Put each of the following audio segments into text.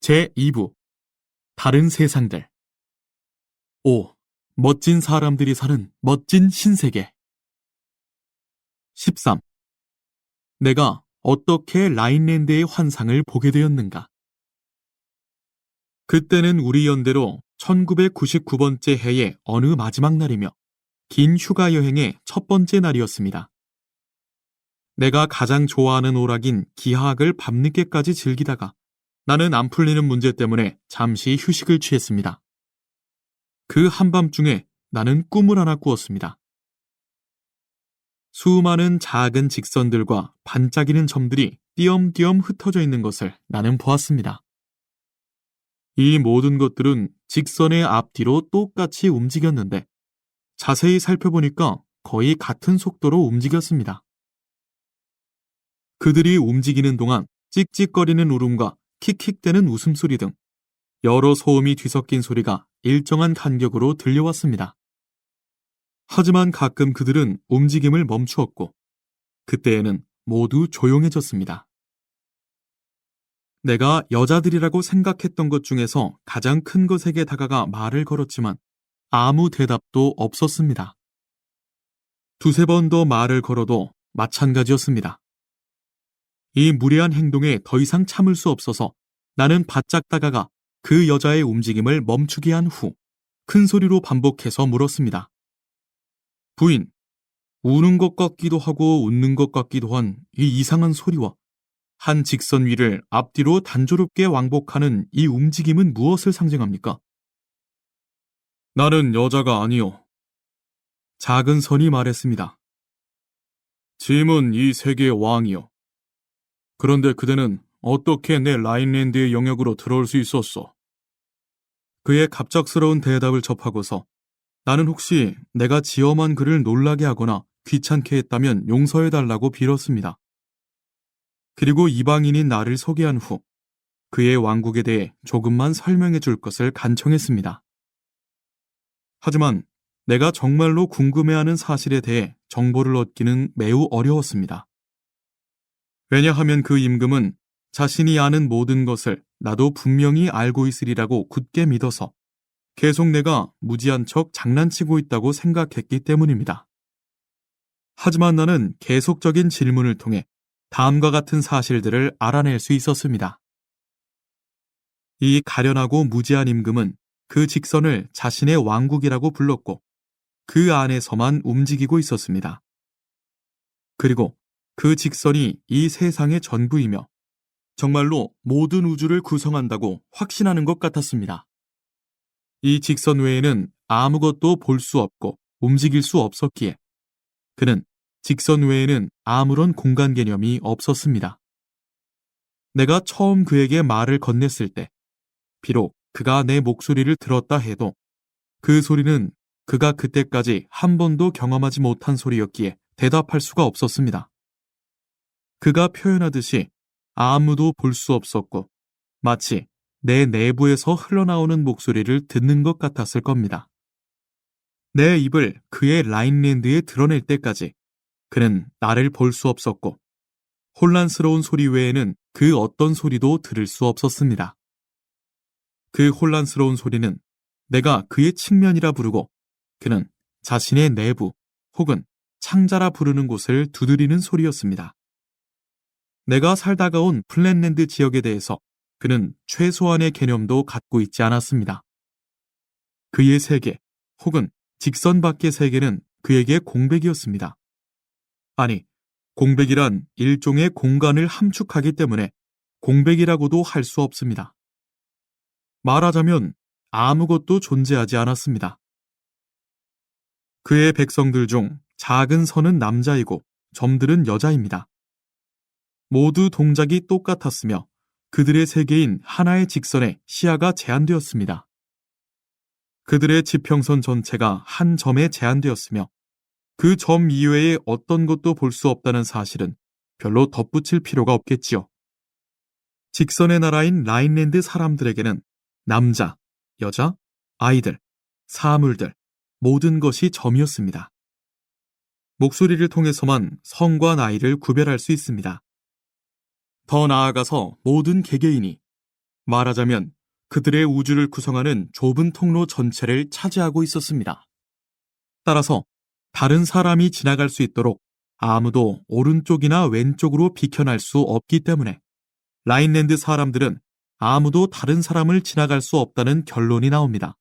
제2부 다른 세상들 5. 멋진 사람들이 사는 멋진 신세계 13. 내가 어떻게 라인랜드의 환상을 보게 되었는가? 그때는 우리 연대로 1999번째 해의 어느 마지막 날이며 긴 휴가 여행의 첫 번째 날이었습니다. 내가 가장 좋아하는 오락인 기하학을 밤늦게까지 즐기다가 나는 안 풀리는 문제 때문에 잠시 휴식을 취했습니다. 그 한밤중에 나는 꿈을 하나 꾸었습니다. 수많은 작은 직선들과 반짝이는 점들이 띄엄띄엄 흩어져 있는 것을 나는 보았습니다. 이 모든 것들은 직선의 앞뒤로 똑같이 움직였는데 자세히 살펴보니까 거의 같은 속도로 움직였습니다. 그들이 움직이는 동안 찍찍거리는 울음과 킥킥대는 웃음소리 등 여러 소음이 뒤섞인 소리가 일정한 간격으로 들려왔습니다. 하지만 가끔 그들은 움직임을 멈추었고 그때에는 모두 조용해졌습니다. 내가 여자들이라고 생각했던 것 중에서 가장 큰 것에게 다가가 말을 걸었지만 아무 대답도 없었습니다. 두세 번 더 말을 걸어도 마찬가지였습니다. 이 무례한 행동에 더 이상 참을 수 없어서 나는 바짝 다가가 그 여자의 움직임을 멈추게 한 후 큰 소리로 반복해서 물었습니다. 부인, 우는 것 같기도 하고 웃는 것 같기도 한 이 이상한 소리와 한 직선 위를 앞뒤로 단조롭게 왕복하는 이 움직임은 무엇을 상징합니까? 나는 여자가 아니요. 작은 선이 말했습니다. 짐은 이 세계의 왕이요. 그런데 그대는 어떻게 내 라인랜드의 영역으로 들어올 수 있었어? 그의 갑작스러운 대답을 접하고서 나는 혹시 내가 지엄한 그를 놀라게 하거나 귀찮게 했다면 용서해달라고 빌었습니다. 그리고 이방인인 나를 소개한 후 그의 왕국에 대해 조금만 설명해 줄 것을 간청했습니다. 하지만 내가 정말로 궁금해하는 사실에 대해 정보를 얻기는 매우 어려웠습니다. 왜냐하면 그 임금은 자신이 아는 모든 것을 나도 분명히 알고 있으리라고 굳게 믿어서 계속 내가 무지한 척 장난치고 있다고 생각했기 때문입니다. 하지만 나는 계속적인 질문을 통해 다음과 같은 사실들을 알아낼 수 있었습니다. 이 가련하고 무지한 임금은 그 직선을 자신의 왕국이라고 불렀고 그 안에서만 움직이고 있었습니다. 그리고 그 직선이 이 세상의 전부이며 정말로 모든 우주를 구성한다고 확신하는 것 같았습니다. 이 직선 외에는 아무것도 볼 수 없고 움직일 수 없었기에 그는 직선 외에는 아무런 공간 개념이 없었습니다. 내가 처음 그에게 말을 건넸을 때, 비록 그가 내 목소리를 들었다 해도 그 소리는 그가 그때까지 한 번도 경험하지 못한 소리였기에 대답할 수가 없었습니다. 그가 표현하듯이 아무도 볼 수 없었고 마치 내 내부에서 흘러나오는 목소리를 듣는 것 같았을 겁니다. 내 입을 그의 라인랜드에 드러낼 때까지 그는 나를 볼 수 없었고 혼란스러운 소리 외에는 그 어떤 소리도 들을 수 없었습니다. 그 혼란스러운 소리는 내가 그의 측면이라 부르고 그는 자신의 내부 혹은 창자라 부르는 곳을 두드리는 소리였습니다. 내가 살다가 온 플랜랜드 지역에 대해서 그는 최소한의 개념도 갖고 있지 않았습니다. 그의 세계 혹은 직선 밖의 세계는 그에게 공백이었습니다. 아니, 공백이란 일종의 공간을 함축하기 때문에 공백이라고도 할 수 없습니다. 말하자면 아무것도 존재하지 않았습니다. 그의 백성들 중 작은 선은 남자이고 점들은 여자입니다. 모두 동작이 똑같았으며 그들의 세계인 하나의 직선에 시야가 제한되었습니다. 그들의 지평선 전체가 한 점에 제한되었으며 그 점 이외에 어떤 것도 볼 수 없다는 사실은 별로 덧붙일 필요가 없겠지요. 직선의 나라인 라인랜드 사람들에게는 남자, 여자, 아이들, 사물들, 모든 것이 점이었습니다. 목소리를 통해서만 성과 나이를 구별할 수 있습니다. 더 나아가서 모든 개개인이 말하자면 그들의 우주를 구성하는 좁은 통로 전체를 차지하고 있었습니다. 따라서 다른 사람이 지나갈 수 있도록 아무도 오른쪽이나 왼쪽으로 비켜날 수 없기 때문에 라인랜드 사람들은 아무도 다른 사람을 지나갈 수 없다는 결론이 나옵니다.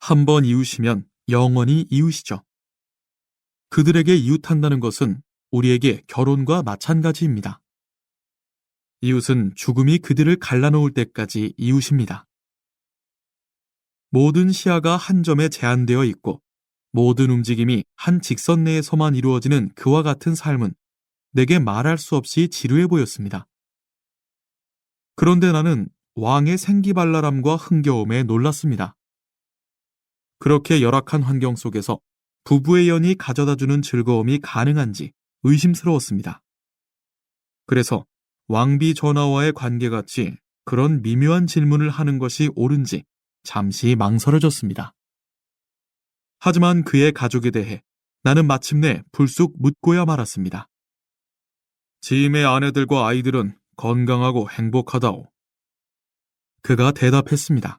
한 번 이웃이면 영원히 이웃이죠. 그들에게 이웃한다는 것은 우리에게 결혼과 마찬가지입니다. 이웃은 죽음이 그들을 갈라놓을 때까지 이웃입니다. 모든 시야가 한 점에 제한되어 있고 모든 움직임이 한 직선 내에서만 이루어지는 그와 같은 삶은 내게 말할 수 없이 지루해 보였습니다. 그런데 나는 왕의 생기발랄함과 흥겨움에 놀랐습니다. 그렇게 열악한 환경 속에서 부부의 연이 가져다주는 즐거움이 가능한지 의심스러웠습니다. 그래서 왕비 전하와의 관계같이 그런 미묘한 질문을 하는 것이 옳은지 잠시 망설여졌습니다. 하지만 그의 가족에 대해 나는 마침내 불쑥 묻고야 말았습니다. 지임의 아내들과 아이들은 건강하고 행복하다오. 그가 대답했습니다.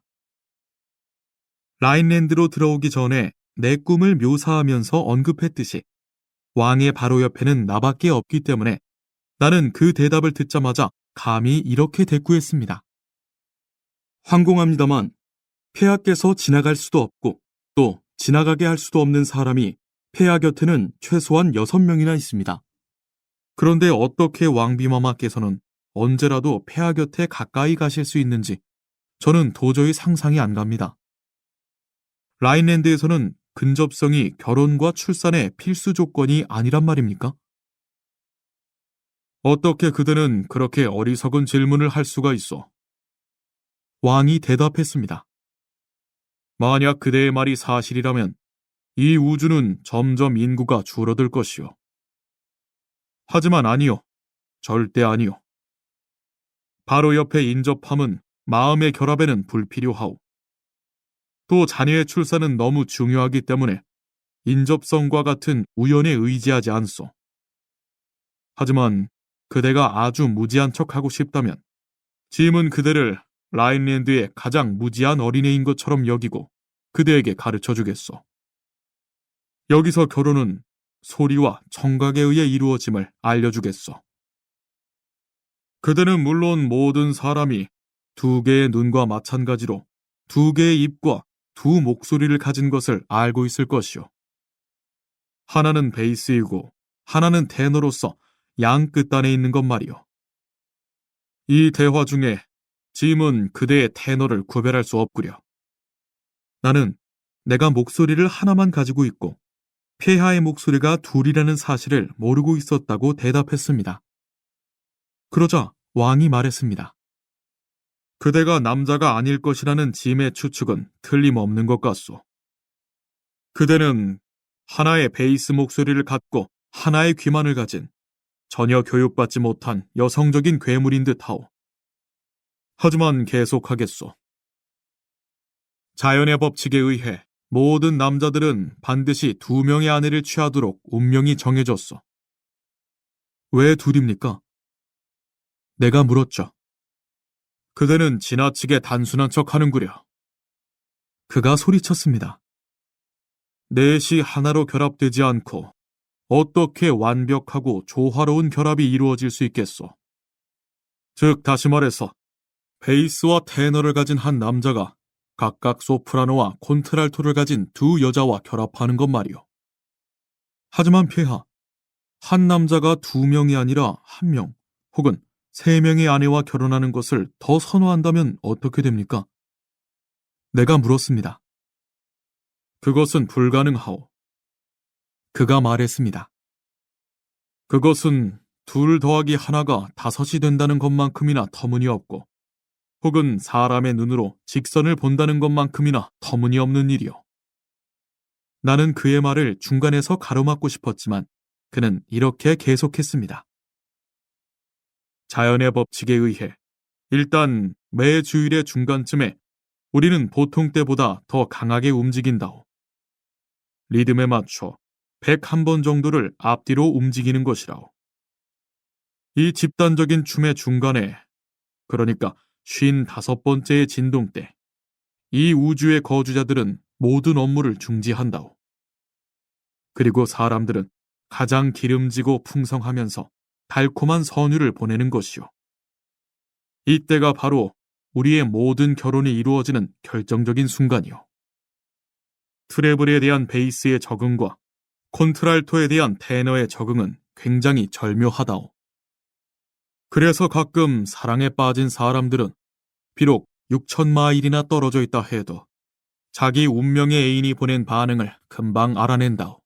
라인랜드로 들어오기 전에 내 꿈을 묘사하면서 언급했듯이 왕의 바로 옆에는 나밖에 없기 때문에 나는 그 대답을 듣자마자 감히 이렇게 대꾸했습니다. 황공합니다만 폐하께서 지나갈 수도 없고 또 지나가게 할 수도 없는 사람이 폐하 곁에는 최소한 6명이나 있습니다. 그런데 어떻게 왕비마마께서는 언제라도 폐하 곁에 가까이 가실 수 있는지 저는 도저히 상상이 안 갑니다. 라인랜드에서는 근접성이 결혼과 출산의 필수 조건이 아니란 말입니까? 어떻게 그대는 그렇게 어리석은 질문을 할 수가 있어? 왕이 대답했습니다. 만약 그대의 말이 사실이라면 이 우주는 점점 인구가 줄어들 것이오. 하지만 아니요. 절대 아니요. 바로 옆에 인접함은 마음의 결합에는 불필요하오. 또 자녀의 출산은 너무 중요하기 때문에 인접성과 같은 우연에 의지하지 않소. 하지만 그대가 아주 무지한 척하고 싶다면 짐은 그대를 라인랜드의 가장 무지한 어린애인 것처럼 여기고 그대에게 가르쳐 주겠소. 여기서 결혼은 소리와 청각에 의해 이루어짐을 알려주겠소. 그대는 물론 모든 사람이 두 개의 눈과 마찬가지로 두 개의 입과 두 목소리를 가진 것을 알고 있을 것이오. 하나는 베이스이고 하나는 테너로서 양 끝단에 있는 것 말이오. 이 대화 중에 짐은 그대의 테너를 구별할 수 없구려. 나는 내가 목소리를 하나만 가지고 있고 폐하의 목소리가 둘이라는 사실을 모르고 있었다고 대답했습니다. 그러자 왕이 말했습니다. 그대가 남자가 아닐 것이라는 짐의 추측은 틀림없는 것 같소. 그대는 하나의 베이스 목소리를 갖고 하나의 귀만을 가진 전혀 교육받지 못한 여성적인 괴물인 듯하오. 하지만 계속하겠소. 자연의 법칙에 의해 모든 남자들은 반드시 두 명의 아내를 취하도록 운명이 정해졌소. 왜 둘입니까? 내가 물었죠. 그대는 지나치게 단순한 척 하는구려. 그가 소리쳤습니다. 넷이 하나로 결합되지 않고 어떻게 완벽하고 조화로운 결합이 이루어질 수 있겠소? 즉, 다시 말해서, 베이스와 테너를 가진 한 남자가 각각 소프라노와 콘트랄토를 가진 두 여자와 결합하는 것 말이오. 하지만 폐하, 한 남자가 두 명이 아니라 한 명, 혹은 세 명의 아내와 결혼하는 것을 더 선호한다면 어떻게 됩니까? 내가 물었습니다. 그것은 불가능하오. 그가 말했습니다. 그것은 둘 더하기 하나가 다섯이 된다는 것만큼이나 터무니없고, 혹은 사람의 눈으로 직선을 본다는 것만큼이나 터무니없는 일이오. 나는 그의 말을 중간에서 가로막고 싶었지만, 그는 이렇게 계속했습니다. 자연의 법칙에 의해 일단 매 주일의 중간쯤에 우리는 보통 때보다 더 강하게 움직인다오. 리듬에 맞춰 101번 정도를 앞뒤로 움직이는 것이라오. 이 집단적인 춤의 중간에, 그러니까 쉰 다섯 번째의 진동 때, 이 우주의 거주자들은 모든 업무를 중지한다오. 그리고 사람들은 가장 기름지고 풍성하면서 달콤한 선율을 보내는 것이오. 이때가 바로 우리의 모든 결혼이 이루어지는 결정적인 순간이오. 트래블에 대한 베이스의 적응과 콘트랄토에 대한 테너의 적응은 굉장히 절묘하다오. 그래서 가끔 사랑에 빠진 사람들은 비록 6천 마일이나 떨어져 있다 해도 자기 운명의 애인이 보낸 반응을 금방 알아낸다오.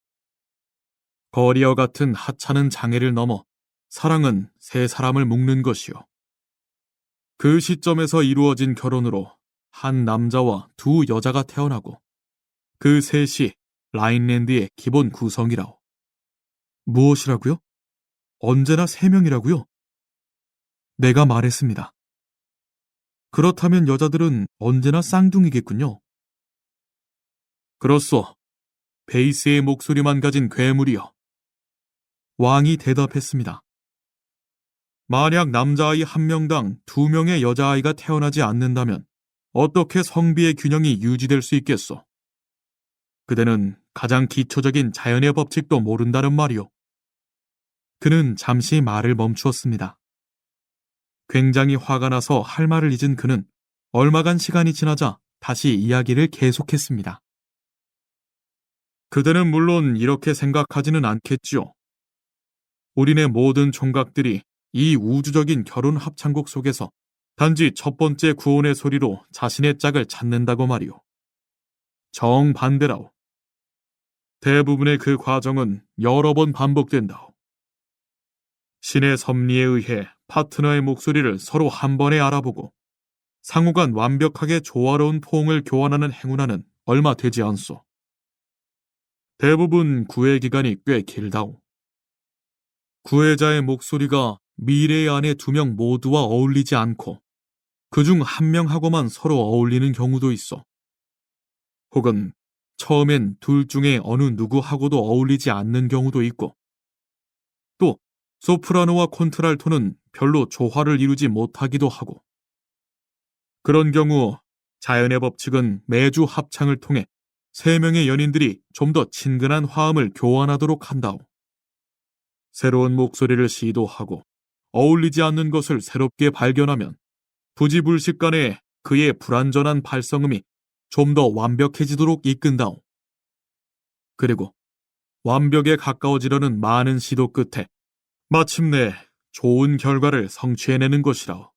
거리와 같은 하찮은 장애를 넘어 사랑은 세 사람을 묶는 것이오. 그 시점에서 이루어진 결혼으로 한 남자와 두 여자가 태어나고 그 셋이 라인랜드의 기본 구성이라오. 무엇이라고요? 언제나 세 명이라고요? 내가 말했습니다. 그렇다면 여자들은 언제나 쌍둥이겠군요. 그렇소. 베이스의 목소리만 가진 괴물이여. 왕이 대답했습니다. 만약 남자아이 한 명당 두 명의 여자아이가 태어나지 않는다면 어떻게 성비의 균형이 유지될 수 있겠소? 그대는 가장 기초적인 자연의 법칙도 모른다는 말이오. 그는 잠시 말을 멈추었습니다. 굉장히 화가 나서 할 말을 잊은 그는 얼마간 시간이 지나자 다시 이야기를 계속했습니다. 그대는 물론 이렇게 생각하지는 않겠지요. 우리네 모든 총각들이 이 우주적인 결혼 합창곡 속에서 단지 첫 번째 구원의 소리로 자신의 짝을 찾는다고 말이오. 정반대라오. 대부분의 그 과정은 여러 번 반복된다오. 신의 섭리에 의해 파트너의 목소리를 서로 한 번에 알아보고 상호간 완벽하게 조화로운 포옹을 교환하는 행운화는 얼마 되지 않소. 대부분 구애 기간이 꽤 길다오. 구애자의 목소리가 미래의 아내 두 명 모두와 어울리지 않고 그중 한 명하고만 서로 어울리는 경우도 있어. 혹은 처음엔 둘 중에 어느 누구하고도 어울리지 않는 경우도 있고, 또 소프라노와 콘트랄토는 별로 조화를 이루지 못하기도 하고, 그런 경우 자연의 법칙은 매주 합창을 통해 세 명의 연인들이 좀 더 친근한 화음을 교환하도록 한다오. 새로운 목소리를 시도하고 어울리지 않는 것을 새롭게 발견하면 부지불식 간에 그의 불완전한 발성음이 좀 더 완벽해지도록 이끈다오. 그리고 완벽에 가까워지려는 많은 시도 끝에 마침내 좋은 결과를 성취해내는 것이라오.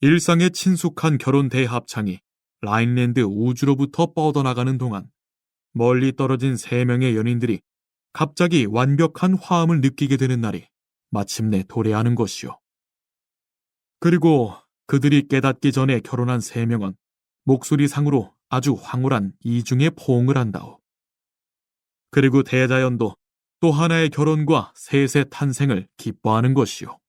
일상의 친숙한 결혼 대합창이 라인랜드 우주로부터 뻗어나가는 동안 멀리 떨어진 세 명의 연인들이 갑자기 완벽한 화음을 느끼게 되는 날이 마침내 도래하는 것이오. 그리고 그들이 깨닫기 전에 결혼한 세 명은 목소리 상으로 아주 황홀한 이중의 포옹을 한다오. 그리고 대자연도 또 하나의 결혼과 셋의 탄생을 기뻐하는 것이오.